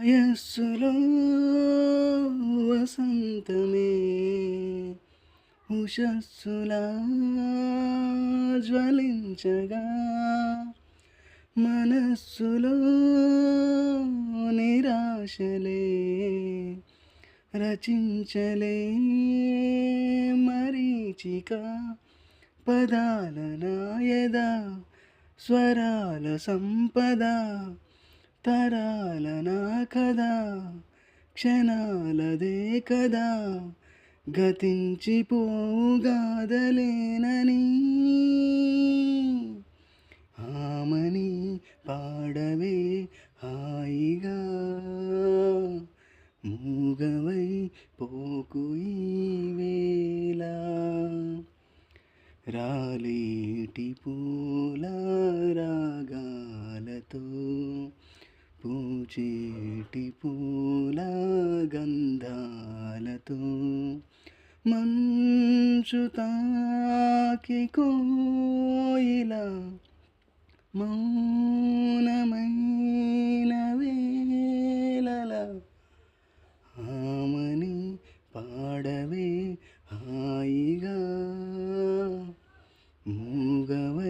వయస్సులో వసంతమే ఉషస్సులా జ్వలించగా మనస్సులో నిరాశలే రచించలే మరీచిక పదాల నాయద స్వరాల సంపద తరాలనా కదా క్షణాలదే కదా గతించిపోగాదలేనని ఆమని పాడవే హాయిగా మూగవై పోకు వేళ. రాలేటి పూల రాగాలతో పూచేటి పూల గంధాలతో మంచు తాకి కోయిల మౌనమైన వేళల ఆమని పాడవే హాయిగా మూగవే